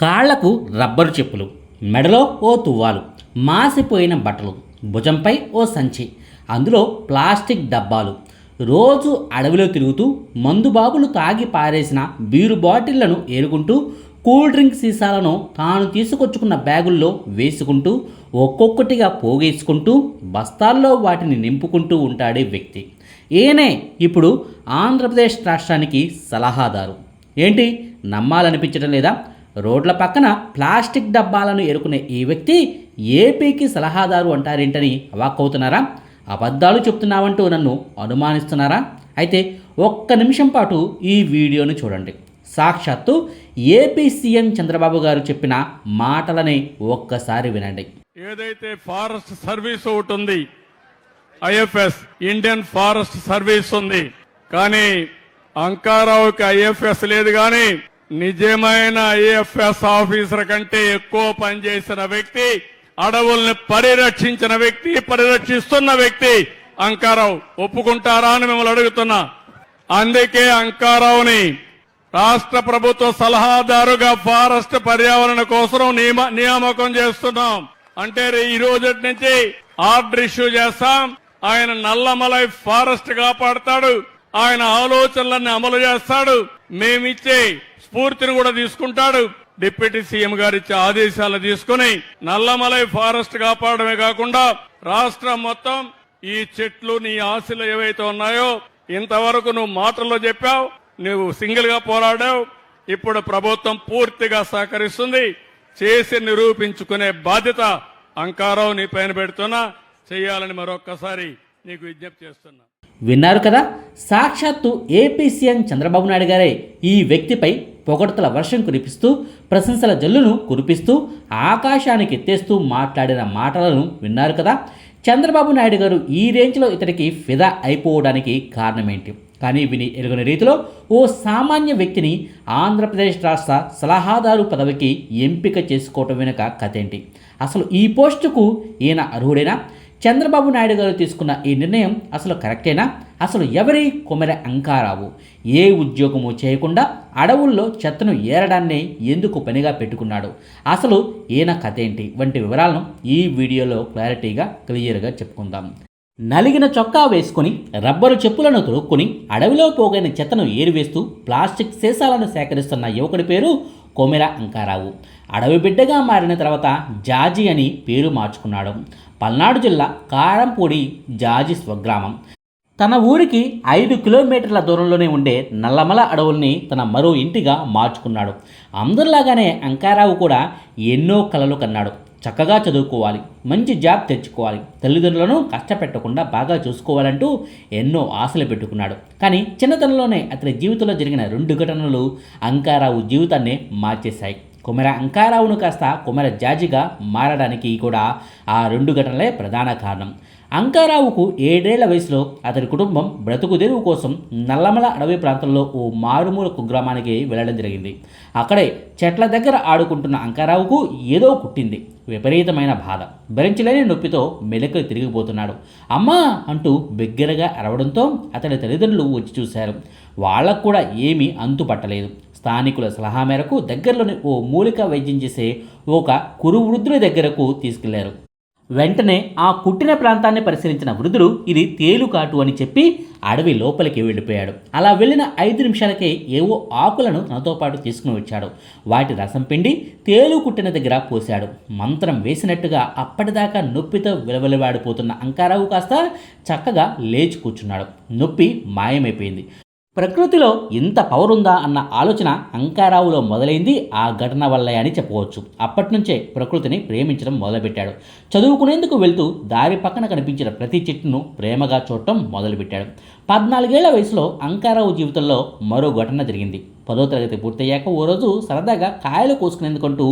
కాళ్ళకు రబ్బరు చెప్పులు మెడలో ఓ తువ్వాలు మాసిపోయిన బట్టలు భుజంపై ఓ సంచి అందులో ప్లాస్టిక్ డబ్బాలు. రోజు అడవిలో తిరుగుతూ మందుబాబులు తాగి పారేసిన బీరు బాటిళ్ళను ఏరుకుంటూ కూల్ డ్రింక్ సీసాలను తాను తీసుకొచ్చుకున్న బ్యాగుల్లో వేసుకుంటూ ఒక్కొక్కటిగా పోగేసుకుంటూ బస్తాల్లో వాటిని నింపుకుంటూ ఉంటాడే వ్యక్తి. ఈయనే ఇప్పుడు ఆంధ్రప్రదేశ్ రాష్ట్రానికి సలహాదారు. ఏంటి? నమ్మాలనిపించడం లేదా? రోడ్ల పక్కన ప్లాస్టిక్ డబ్బాలను ఎరుకునే ఈ వ్యక్తి ఏపీకి సలహాదారు అంటారేంటని అవాక్కవుతున్నారా? అబద్ధాలు చెప్తున్నావంటూ నన్ను అనుమానిస్తున్నారా? అయితే ఒక్క నిమిషం పాటు ఈ వీడియోను చూడండి. సాక్షాత్తు ఏపీ సీఎం చంద్రబాబు గారు చెప్పిన మాటలని ఒక్కసారి వినండి. ఏదైతే ఫారెస్ట్ సర్వీస్ ఒకటి ఉంది ఐఎఫ్ఎస్ ఇండియన్ ఫారెస్ట్ సర్వీస్ ఉంది కానీ అంకారావుకి ఐఎఫ్ఎస్ లేదు కానీ నిజమైన ఐఎఫ్ఎస్ ఆఫీసర్ కంటే ఎక్కువ పనిచేసిన వ్యక్తి అడవుల్ని పరిరక్షించిన వ్యక్తి పరిరక్షిస్తున్న వ్యక్తి అంకారావు. ఒప్పుకుంటారా అని మిమ్మల్ని అడుగుతున్నా. అందుకే అంకారావుని రాష్ట్ర ప్రభుత్వ సలహాదారుగా ఫారెస్ట్ పర్యావరణ కోసం నియమ- నియామకం చేస్తున్నాం. అంటే రే- ఈ రోజు నుంచి ఆర్డర్ ఇష్యూ చేస్తాం. ఆయన నల్లమలై ఫారెస్ట్ కాపాడతాడు. ఆయన ఆలోచనలన్నీ అమలు చేస్తాడు. మేమిచ్చే స్ఫూర్తిని కూడా తీసుకుంటాడు. డిప్యూటీ సీఎం గారు ఇచ్చే ఆదేశాలు తీసుకుని నల్లమలై ఫారెస్ట్ కాపాడమే కాకుండా రాష్ట్రం మొత్తం ఈ చెట్లు నీ ఆశలు ఏవైతే ఉన్నాయో ఇంతవరకు నువ్వు మాటల్లో చెప్పావు నువ్వు సింగిల్గా పోరాడావు. ఇప్పుడు ప్రభుత్వం పూర్తిగా సహకరిస్తుంది. చేసి నిరూపించుకునే బాధ్యత అంకారావు నీ పైన పెడుతున్నా. చేయాలని మరొక్కసారి నీకు విజ్ఞప్తి చేస్తున్నా. విన్నారు కదా? సాక్షాత్తు ఏపీ సీఎం చంద్రబాబు నాయుడు గారే ఈ వ్యక్తిపై పొగడ్తల వర్షం కురిపిస్తూ ప్రశంసల జల్లును కురిపిస్తూ ఆకాశానికి ఎత్తేస్తూ మాట్లాడిన మాటలను విన్నారు కదా? చంద్రబాబు నాయుడు గారు ఈ రేంజ్లో ఇతడికి ఫిదా అయిపోవడానికి కారణమేంటి? కానీ విని ఎరుగని రీతిలో ఓ సామాన్య వ్యక్తిని ఆంధ్రప్రదేశ్ రాష్ట్ర సలహాదారు పదవికి ఎంపిక చేసుకోవటం వెనుక కథ ఏంటి అసలు ఈ పోస్టుకు ఈయన అర్హుడైనా? చంద్రబాబు నాయుడు గారు తీసుకున్న ఈ నిర్ణయం అసలు కరెక్టేనా? అసలు ఎవరి కొమెర అంకారావు? ఏ ఉద్యోగము చేయకుండా అడవుల్లో చెత్తను ఏరడాన్ని ఎందుకు పనిగా పెట్టుకున్నాడు? అసలు ఈయన కథ ఏంటి వంటి వివరాలను ఈ వీడియోలో క్లారిటీగా క్లియర్గా చెప్పుకుందాం. నలిగిన చొక్కా వేసుకుని రబ్బరు చెప్పులను తొడుక్కుని అడవిలో పోగైన చెత్తను ఏరివేస్తూ ప్లాస్టిక్ సీసాలను సేకరిస్తున్న యువకుడి పేరు కొమెర అంకారావు. అడవి బిడ్డగా మారిన తర్వాత జాజి అని పేరు మార్చుకున్నాడు. పల్నాడు జిల్లా కారంపూడి జాజి స్వగ్రామం. తన ఊరికి ఐదు కిలోమీటర్ల దూరంలోనే ఉండే నల్లమల అడవుల్ని తన మరో ఇంటిగా మార్చుకున్నాడు. అందరిలాగానే అంకారావు కూడా ఎన్నో కలలు కన్నాడు. చక్కగా చదువుకోవాలి మంచి జాబ్ తెచ్చుకోవాలి తల్లిదండ్రులను కష్టపెట్టకుండా బాగా చూసుకోవాలంటూ ఎన్నో ఆశలు పెట్టుకున్నాడు. కానీ చిన్నతనంలోనే అతని జీవితంలో జరిగిన రెండు ఘటనలు అంకారావు జీవితాన్ని మార్చేశాయి. కుమెర అంకారావును కాస్త కుమెర జాజిగా మారడానికి కూడా ఆ రెండు ఘటనలే ప్రధాన కారణం. అంకారావుకు ఏడేళ్ళ వయసులో అతని కుటుంబం బ్రతుకుదెరువు కోసం నల్లమల అడవి ప్రాంతంలో ఓ మారుమూల కుగ్రామానికి వెళ్ళడం జరిగింది. అక్కడే చెట్ల దగ్గర ఆడుకుంటున్న అంకారావుకు ఏదో పుట్టింది. విపరీతమైన బాధ. భరించలేని నొప్పితో మెలకులు తిరిగిపోతున్నాడు. అమ్మా అంటూ బిగ్గరగా అరవడంతో అతని తల్లిదండ్రులు వచ్చి చూశారు. వాళ్ళకు కూడా ఏమీ అంతుపట్టలేదు. స్థానికుల సలహా మేరకు దగ్గరలోని ఓ మూలిక వైద్యం చేసే ఒక కురు వృద్ధుడి దగ్గరకు తీసుకెళ్ళారు. వెంటనే ఆ కుట్టిన ప్రాంతాన్ని పరిశీలించిన వృద్ధుడు ఇది తేలుకాటు అని చెప్పి అడవి లోపలికి వెళ్ళిపోయాడు. అలా వెళ్ళిన ఐదు నిమిషాలకే ఏవో ఆకులను తనతో పాటు తీసుకుని వచ్చాడు. వాటి రసం పిండి తేలు కుట్టిన దగ్గర పోశాడు. మంత్రం వేసినట్టుగా అప్పటిదాకా నొప్పితో విలవిలవాడిపోతున్న అంకారావు కాస్త చక్కగా లేచి కూర్చున్నాడు. నొప్పి మాయమైపోయింది. ప్రకృతిలో ఇంత పవర్ ఉందా అన్న ఆలోచన అంకారావులో మొదలైంది ఆ ఘటన వల్లే అని చెప్పవచ్చు అప్పటి నుంచే ప్రకృతిని ప్రేమించడం మొదలుపెట్టాడు. చదువుకునేందుకు వెళ్తూ దారి పక్కన కనిపించిన ప్రతి చెట్టును ప్రేమగా చూడటం మొదలుపెట్టాడు. పద్నాలుగేళ్ళ వయసులో అంకారావు జీవితంలో మరో ఘటన జరిగింది. పదో తరగతి పూర్తయ్యాక ఓ రోజు సరదాగా కాయలు కోసుకునేందుకంటూ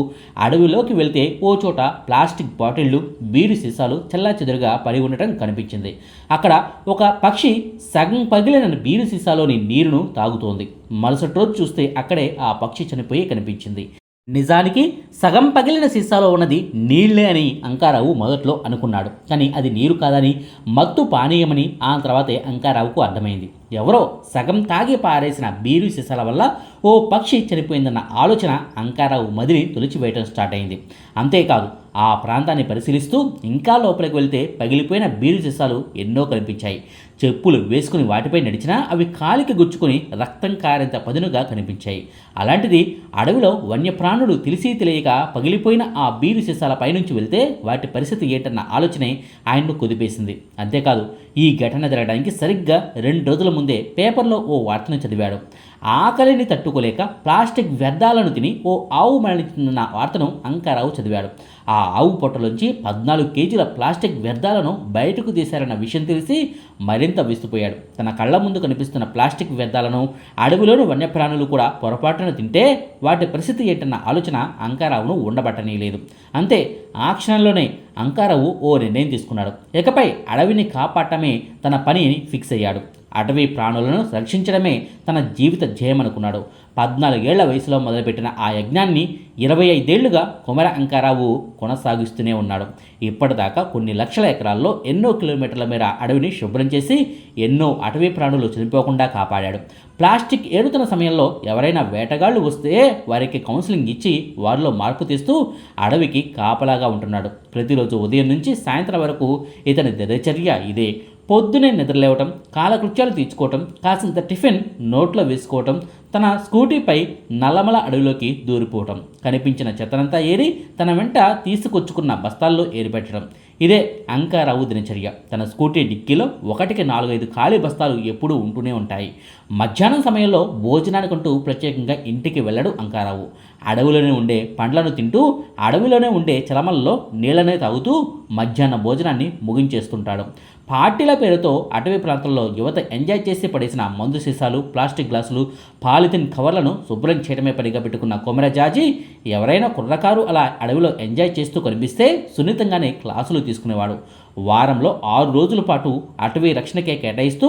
అడవిలోకి వెళ్తే ఓ చోట ప్లాస్టిక్ బాటిళ్ళు బీరు సీసాలు చెల్లాచెదురుగా పడి ఉండటం కనిపించింది. అక్కడ ఒక పక్షి సగం పగిలిన బీరు సీసాలోని నీరును తాగుతోంది. మరుసటి రోజు చూస్తే అక్కడే ఆ పక్షి చనిపోయి కనిపించింది. నిజానికి సగం పగిలిన సీసాలో ఉన్నది నీళ్ళే అని అంకారావు మొదట్లో అనుకున్నాడు. కానీ అది నీరు కాదని మత్తు పానీయమని ఆ తర్వాతే అంకారావుకు అర్థమైంది. ఎవరో సగం తాగి పారేసిన బీరు సీసాల వల్ల ఓ పక్షి చనిపోయిందన్న ఆలోచన అంకారావు మదిని తొలిచివేయటం స్టార్ట్ అయింది. అంతేకాదు ఆ ప్రాంతాన్ని పరిశీలిస్తూ ఇంకా లోపలికి వెళ్తే పగిలిపోయిన బీరు సీసాలు ఎన్నో కనిపించాయి. చెప్పులు వేసుకుని వాటిపై నడిచినా అవి కాలికి గుచ్చుకొని రక్తం కారేంత పదునుగా కనిపించాయి. అలాంటిది అడవిలో వన్యప్రాణులు తెలిసి తెలియక పగిలిపోయిన ఆ బీరు సీసాల పైనుంచి వెళ్తే వాటి పరిస్థితి ఏంటన్న ఆలోచనే ఆయన్ను కుదిపేసింది. అంతేకాదు ఈ ఘటన జరగడానికి సరిగ్గా రెండు రోజుల ముందు పేపర్లో ఓ వార్తను చదివాడు. ఆకలిని తట్టుకోలేక ప్లాస్టిక్ వ్యర్థాలను తిని ఓ ఆవు మరణించిందన్న వార్తను అంకారావు చదివాడు. ఆ ఆవు పొట్టలోంచి పద్నాలుగు కేజీల ప్లాస్టిక్ వ్యర్థాలను బయటకు తీశారన్న విషయం తెలిసి మరింత విస్తుపోయాడు. తన కళ్ళ ముందు కనిపిస్తున్న ప్లాస్టిక్ వ్యర్థాలను అడవిలోని వన్యప్రాణులు కూడా పొరపాటున తింటే వాటి పరిస్థితి ఏంటన్న ఆలోచన అంకారావును ఉండబట్టనీయలేదు. అంతే ఆ క్షణంలోనే అంకారావు ఓ నిర్ణయం తీసుకున్నాడు. ఇకపై అడవిని కాపాడటమే తన పనిని ఫిక్స్ అయ్యాడు. అటవీ ప్రాణులను రక్షించడమే తన జీవిత ధ్యేయమనుకున్నాడు. పద్నాలుగేళ్ళ వయసులో మొదలుపెట్టిన ఆ యజ్ఞాన్ని ఇరవై ఐదేళ్ళుగా కుమర అంకారావు కొనసాగిస్తూనే ఉన్నాడు. ఇప్పటిదాకా కొన్ని లక్షల ఎకరాల్లో ఎన్నో కిలోమీటర్ల మేర అడవిని శుభ్రం చేసి ఎన్నో అటవీ ప్రాణులు చనిపోకుండా కాపాడాడు. ప్లాస్టిక్ ఏరుతున్న సమయంలో ఎవరైనా వేటగాళ్ళు వస్తే వారికి కౌన్సిలింగ్ ఇచ్చి వారిలో మార్పు తీస్తూ అడవికి కాపలాగా ఉంటున్నాడు. ప్రతిరోజు ఉదయం నుంచి సాయంత్రం వరకు ఇతని దినచర్య ఇదే. పొద్దునే నిద్రలేవటం కాలకృత్యాలు తీర్చుకోవటం కాసింత టిఫిన్ నోట్లో వేసుకోవటం తన స్కూటీపై నల్లమల అడవిలోకి దూరిపోవటం కనిపించిన చెత్తనంతా ఏరి తన వెంట తీసుకొచ్చుకున్న బస్తాల్లో ఏరిపెట్టడం. ఇదే అంకారావు దినచర్య. తన స్కూటీ డిక్కీలో ఒకటికి నాలుగైదు ఖాళీ బస్తాలు ఎప్పుడూ ఉంటూనే ఉంటాయి. మధ్యాహ్నం సమయంలో భోజనానికంటూ ప్రత్యేకంగా ఇంటికి వెళ్ళడు అంకారావు. అడవిలోనే ఉండే పండ్లను తింటూ అడవిలోనే ఉండే చలమల్లో నీళ్ళనే తాగుతూ మధ్యాహ్న భోజనాన్ని ముగించేస్తుంటాడు. పార్టీల పేరుతో అటవీ ప్రాంతంలో యువత ఎంజాయ్ చేసి పడేసిన మందు సీసాలు ప్లాస్టిక్ గ్లాసులు పాలిథిన్ కవర్లను శుభ్రం చేయడమే పనిగా పెట్టుకున్న కొమరజాజి ఎవరైనా కుర్రకారు అలా అడవిలో ఎంజాయ్ చేస్తూ కనిపిస్తే సున్నితంగానే క్లాసులు తీసుకునేవాడు. వారంలో ఆరు రోజుల పాటు అటవీ రక్షణకే కేటాయిస్తూ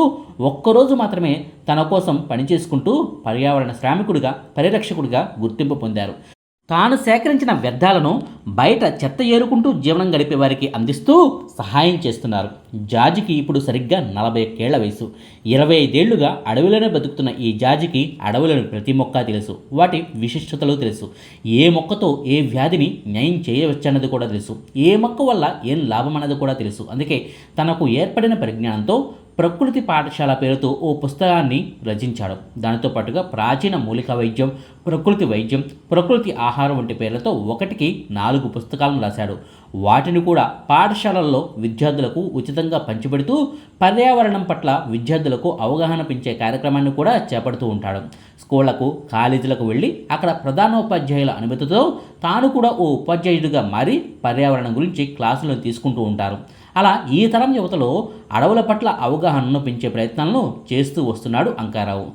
ఒక్కరోజు మాత్రమే తన కోసం పనిచేసుకుంటూ పర్యావరణ శ్రామికుడిగా పరిరక్షకుడిగా గుర్తింపు పొందారు. తాను సేకరించిన వ్యర్థాలను బయట చెత్త ఏరుకుంటూ జీవనం గడిపే వారికి అందిస్తూ సహాయం చేస్తున్నారు. జాజికి ఇప్పుడు సరిగ్గా నలభై ఒక్కేళ్ళ వయసు. ఇరవై ఐదేళ్ళుగా అడవిలోనే బతుకుతున్న ఈ జాజికి అడవులను ప్రతి మొక్క తెలుసు. వాటి విశిష్టతలు తెలుసు. ఏ మొక్కతో ఏ వ్యాధిని న్యాయం చేయవచ్చన్నది కూడా తెలుసు. ఏ మొక్క వల్ల ఏం లాభం అన్నది కూడా తెలుసు. అందుకే తనకు ఏర్పడిన పరిజ్ఞానంతో ప్రకృతి పాఠశాల పేరుతో ఓ పుస్తకాన్ని రచించాడు. దానితో పాటుగా ప్రాచీన మూలిక వైద్యం ప్రకృతి వైద్యం ప్రకృతి ఆహారం వంటి పేర్లతో ఒకటికి నాలుగు పుస్తకాలను రాశాడు. వాటిని కూడా పాఠశాలల్లో విద్యార్థులకు ఉచితంగా పంచిపెడుతూ పర్యావరణం పట్ల విద్యార్థులకు అవగాహన పెంచే కార్యక్రమాన్ని కూడా చేపడుతూ ఉంటాడు. స్కూళ్ళకు కాలేజీలకు వెళ్ళి అక్కడ ప్రధానోపాధ్యాయుల అనుమతితో తాను కూడా ఓ ఉపాధ్యాయుడిగా మారి పర్యావరణం గురించి క్లాసులను తీసుకుంటూ ఉంటారు. అలా ఈ తరం యువతలో అడవుల పట్ల అవగాహనను పెంచే ప్రయత్నాలను చేస్తూ వస్తున్నాడు అంకారావు.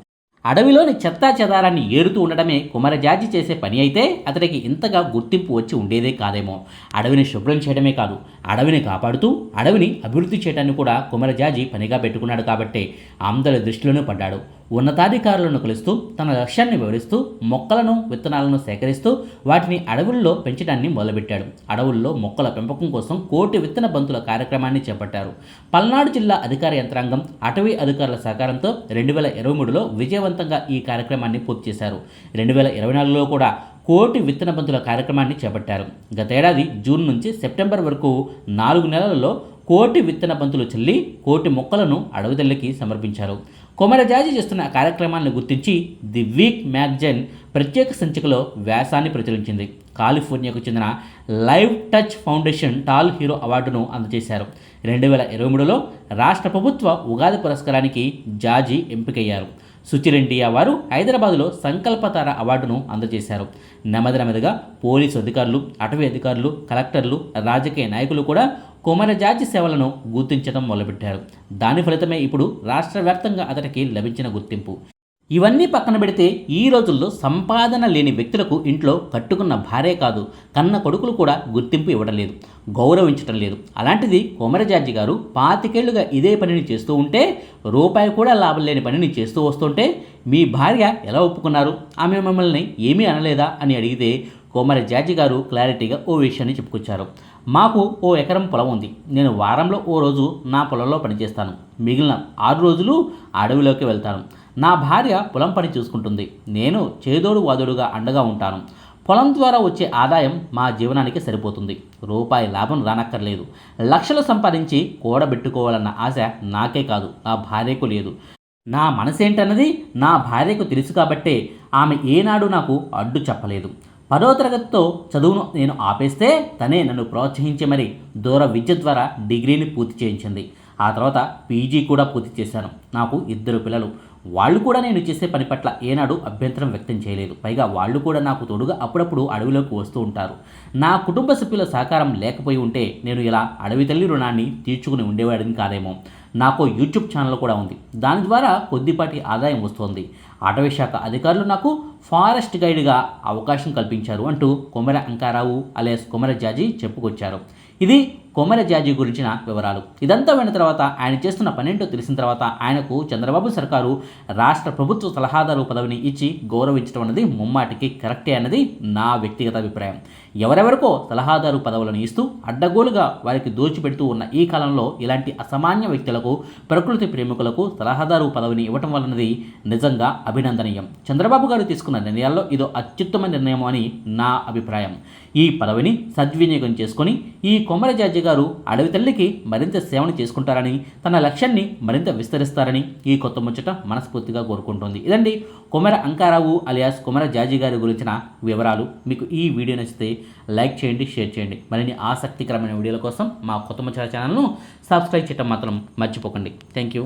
అడవిలోని చెత్తా చెదారాన్ని ఏరుతూ ఉండడమే కుమరజాజి చేసే పని అయితే అతడికి ఇంతగా గుర్తింపు వచ్చి ఉండేదే కాదేమో. అడవిని శుభ్రం చేయడమే కాదు అడవిని కాపాడుతూ అడవిని అభివృద్ధి చేయడాన్ని కూడా కుమరజాజి పనిగా పెట్టుకున్నాడు కాబట్టే అందరి దృష్టిలోనూ పడ్డాడు. ఉన్నతాధికారులను కలుస్తూ తన లక్ష్యాన్ని వివరిస్తూ మొక్కలను విత్తనాలను సేకరిస్తూ వాటిని అడవుల్లో పెంచడాన్ని మొదలుపెట్టాడు. అడవుల్లో మొక్కల పెంపకం కోసం కోటి విత్తన బంతుల కార్యక్రమాన్ని చేపట్టారు. పల్నాడు జిల్లా అధికార యంత్రాంగం అటవీ అధికారుల సహకారంతో రెండు వేల ఇరవై మూడులో విజయవంతంగా ఈ కార్యక్రమాన్ని పూర్తి చేశారు. రెండు వేల ఇరవై నాలుగులో కూడా కోటి విత్తన బంతుల కార్యక్రమాన్ని చేపట్టారు. గతేడాది జూన్ నుంచి సెప్టెంబర్ వరకు నాలుగు నెలలలో కోటి విత్తన బంతులు చల్లి కోటి మొక్కలను అడవి తల్లికి సమర్పించారు. కొమరజాజి చేస్తున్న కార్యక్రమాన్ని గుర్తించి ది వీక్ మ్యాగజైన్ ప్రత్యేక సంచికలో వ్యాసాన్ని ప్రచురించింది. కాలిఫోర్నియాకు చెందిన live touch foundation tall hero అవార్డును అందజేశారు. రెండు వేల ఇరవై మూడులో రాష్ట్ర ప్రభుత్వ ఉగాది పురస్కారానికి జాజీ ఎంపికయ్యారు. సుచిరెండియా వారు హైదరాబాదులో సంకల్పతార అవార్డును అందజేశారు. నెమ్మది నెమ్మదిగా పోలీసు అధికారులు అటవీ అధికారులు కలెక్టర్లు రాజకీయ నాయకులు కూడా కుమరజాజి సేవలను గుర్తించడం మొదలుపెట్టారు. దాని ఫలితమే ఇప్పుడు రాష్ట్ర వ్యాప్తంగా అతడికి లభించిన గుర్తింపు. ఇవన్నీ పక్కన పెడితే ఈ రోజుల్లో సంపాదన లేని వ్యక్తులకు ఇంట్లో కట్టుకున్న భార్య కాదు కన్న కొడుకులు కూడా గుర్తింపు ఇవ్వడం లేదు గౌరవించడం లేదు. అలాంటిది కోమరజార్జి గారు పాతికేళ్ళుగా ఇదే పనిని చేస్తూ ఉంటే రూపాయి కూడా లాభం లేని పనిని చేస్తూ వస్తుంటే మీ భార్య ఎలా ఒప్పుకున్నారు? ఆమె మిమ్మల్ని ఏమీ అనలేదా? అని అడిగితే కోమర జాజి గారు క్లారిటీగా ఓ విషయాన్ని చెప్పుకొచ్చారు. మాకు ఓ ఎకరం పొలం ఉంది. నేను వారంలో ఓ రోజు నా పొలంలో పనిచేస్తాను. మిగిలిన ఆరు రోజులు అడవిలోకి వెళ్తాను. నా భార్య పొలం పని చూసుకుంటుంది. నేను చేదోడు వాదోడుగా అండగా ఉంటాను. పొలం ద్వారా వచ్చే ఆదాయం మా జీవనానికి సరిపోతుంది. రూపాయి లాభం రానక్కర్లేదు. లక్షలు సంపాదించి కూడబెట్టుకోవాలన్న ఆశ నాకే కాదు. నా భార్యకు లేదు. నా మనసేంటన్నది నా భార్యకు తెలుసు కాబట్టే ఆమె ఏనాడు నాకు అడ్డు చెప్పలేదు. పదో తరగతితో చదువును నేను ఆపేస్తే తనే నన్ను ప్రోత్సహించి మరి దూర విద్య ద్వారా డిగ్రీని పూర్తి చేయించింది. ఆ తర్వాత పీజీ కూడా పూర్తి చేశాను. నాకు ఇద్దరు పిల్లలు. వాళ్ళు కూడా నేను చేసే పని పట్ల ఏనాడు అభ్యంతరం వ్యక్తం చేయలేదు. పైగా వాళ్ళు కూడా నాకు తోడుగా అప్పుడప్పుడు అడవిలోకి వస్తూ ఉంటారు. నా కుటుంబ సభ్యుల సహకారం లేకపోయి ఉంటే నేను ఇలా అడవి తల్లి రుణాన్ని తీర్చుకుని ఉండేవాడిని కాదేమో. నాకు యూట్యూబ్ ఛానల్ కూడా ఉంది. దాని ద్వారా కొద్దిపాటి ఆదాయం వస్తోంది. అటవీ శాఖ అధికారులు నాకు ఫారెస్ట్ గైడ్గా అవకాశం కల్పించారు అంటూ కొమెర అంకారావు అలియాస్ కొమెర జాజీ చెప్పుకొచ్చారు. ఇది కొమెర జాజీ గురించిన వివరాలు. ఇదంతా విన్న తర్వాత ఆయన చేస్తున్న పనేంటో తెలిసిన తర్వాత ఆయనకు చంద్రబాబు సర్కారు రాష్ట్ర ప్రభుత్వ సలహాదారు పదవిని ఇచ్చి గౌరవించడం అనేది ముమ్మాటికి కరెక్టే అన్నది నా వ్యక్తిగత అభిప్రాయం. ఎవరెవరికో సలహాదారు పదవులను ఇస్తూ అడ్డగోలుగా వారికి దోచిపెడుతూ ఉన్న ఈ కాలంలో ఇలాంటి అసామాన్య వ్యక్తులకు ప్రకృతి ప్రేమికులకు సలహాదారు పదవిని ఇవ్వటం వలనది నిజంగా అభినందనీయం. చంద్రబాబు గారు తీసుకున్న నిర్ణయాల్లో ఇదో అత్యుత్తమ నిర్ణయం అని నా అభిప్రాయం. ఈ పదవిని సద్వినియోగం చేసుకొని ఈ కొమర జాజి గారు అడవి తల్లికి మరింత సేవను చేసుకుంటారని తన లక్ష్యాన్ని మరింత విస్తరిస్తారని ఈ కొత్త ముచ్చట మనస్ఫూర్తిగా కోరుకుంటుంది. ఇదండి కుమార అంకారావు అలియాస్ కుమార జాజి గారి గురించిన వివరాలు. మీకు ఈ వీడియో నచ్చితే లైక్ చేయండి షేర్ చేయండి. మరిన్ని ఆసక్తికరమైన వీడియోల కోసం మా కొత్త ముచ్చట ఛానల్ను సబ్స్క్రైబ్ చేయడం మాత్రం మర్చిపోకండి. Thank you.